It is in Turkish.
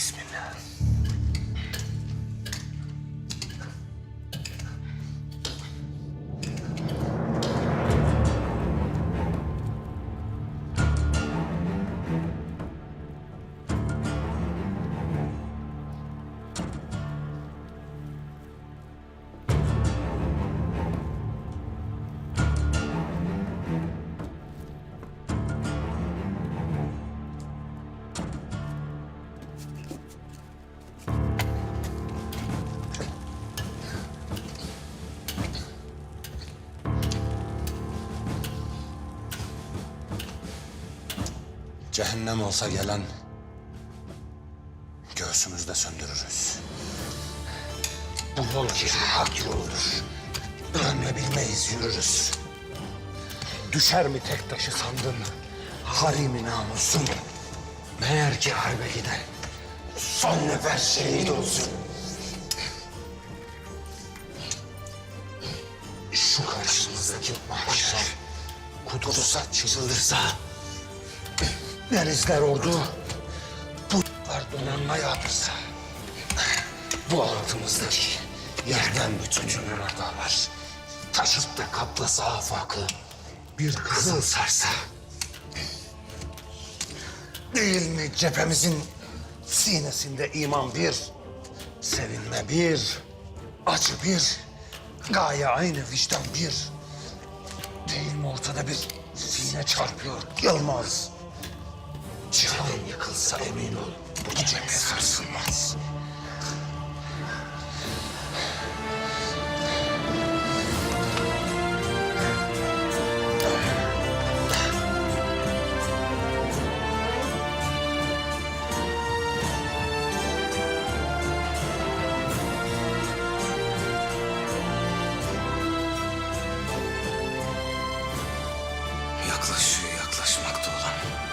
Bismillah. Cehennem olsa gelen göğsümüzde söndürürüz. Bu yol ki hak yoldur. Dönme bilmeyiz yürürüz. Düşer mi tek taşı sandın? Harimi namusun. Meğer ki harbe giden son nefes şehit olsun. Şu karşımızdaki mahşer kudursa çızılırsa denizler ordu? Putlar donanma yapırsa bu altımızdaki yerden bütün dağlar taşıp da kaplasa afakı bir kızıl sarsa değil mi cephemizin sinesinde iman bir sevinme bir acı bir gaye aynı vicdan bir? Değil mi ortada bir sine çarpıyor Yılmaz Cihan yıkılsa emin ol bu cephe sarsılmaz. Yaklaşıyor yaklaşmakta olan.